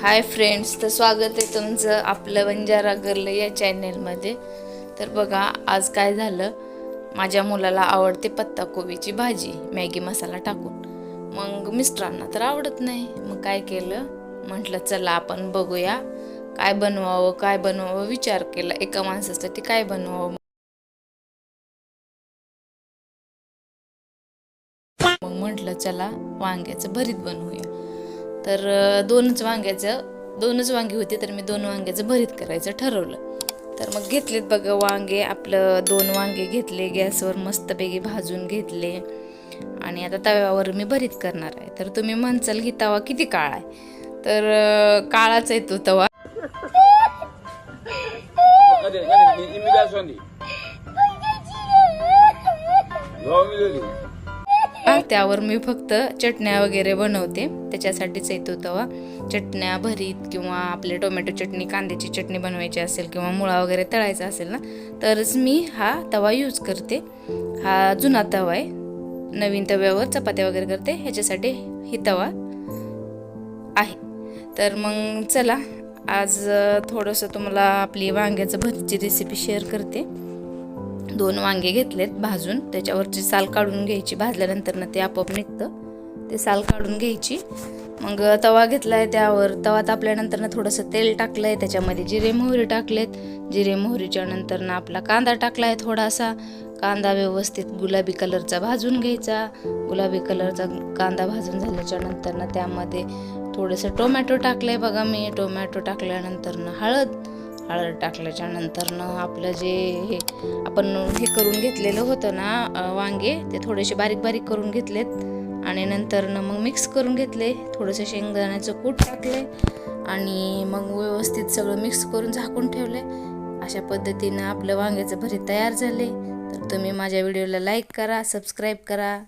Hi friends तर स्वागत आहे तुमचं आपलं बंजारा गर्ल या चॅनेलमध्ये तर बघा आज काय झालं? माझ्या मुलाला आवडते पत्ताकोबीची भाजी. मॅगी मसाला टाकून. मग मिस्टरांना तर आवडत नाही. मग काय केलं? म्हटलं चला आपण बघूया. काय बनवावं काय बनवावं? विचार केला. एका माणसासाठी काय बनवावं? मग म्हटलं चला वांग्याचं भरीत बनवूया. तर दोनच वांग्याचं दोनच वांगी होती तर मी दोन वांग्याचं भरीत करायचं ठरवलं. तर मग घेतलेत बघा वांगे आपलं दोन वांगे घेतले गॅसवर मस्तपैकी भाजून घेतले. आणि आता तव्यावर मी भरीत करणार आहे. तर तुम्ही म्हणचाल की तवा किती काळा आहे. तर काळाच आहे तो तवा. त्यावर मी फक्त चटण्या वगैरे बनवते. त्याच्यासाठीच येतो तवा. चटण्या भरीत किंवा आपले टोमॅटो चटणी कांद्याची चटणी बनवायची असेल किंवा मुळा वगैरे तळायचा असेल ना तरच मी हा तवा यूज करते. हा जुना तवा आहे. नवीन तव्यावर चपात्या वगैरे करते. ह्याच्यासाठी ही तवा आहे. तर मग चला आज थोडंसं तुम्हाला आपली वांग्याचं भरीची रेसिपी शेअर करते. दोन वांगे घेतलेत भाजून. त्याच्यावरची साल काढून घ्यायची. भाजल्यानंतर ते आपोआप निघतं. ते साल काढून घ्यायची. मग तवा घेतलाय त्यावर. तवा तापल्यानंतर थोडंसं तेल टाकलंय. त्याच्यामध्ये जिरे मोहरी टाकलेत. जिरे मोहरीच्या नंतर आपला कांदा टाकलाय थोडासा. कांदा व्यवस्थित गुलाबी कलरचा भाजून घ्यायचा. गुलाबी कलरचा कांदा भाजून झाल्याच्यानंतर त्यामध्ये थोडंसं टोमॅटो टाकलंय बघा मी. टोमॅटो टाकल्यानंतर हळद. हळद टाकल्याच्या नंतरनं आपलं जे हे आपण हे करून घेतलेलं होतं ना वांगे ते थोडेसे बारीक बारीक करून घेतलेत. आणि नंतरनं मग मिक्स करून घेतले. थोडंसं शेंगदाण्याचं कूट टाकले. आणि मग व्यवस्थित सगळं मिक्स करून झाकून ठेवले. अशा पद्धतीनं आपलं वांग्याचं भरीत तयार झाले. तर तुम्ही माझ्या व्हिडिओला लाईक करा सबस्क्राईब करा.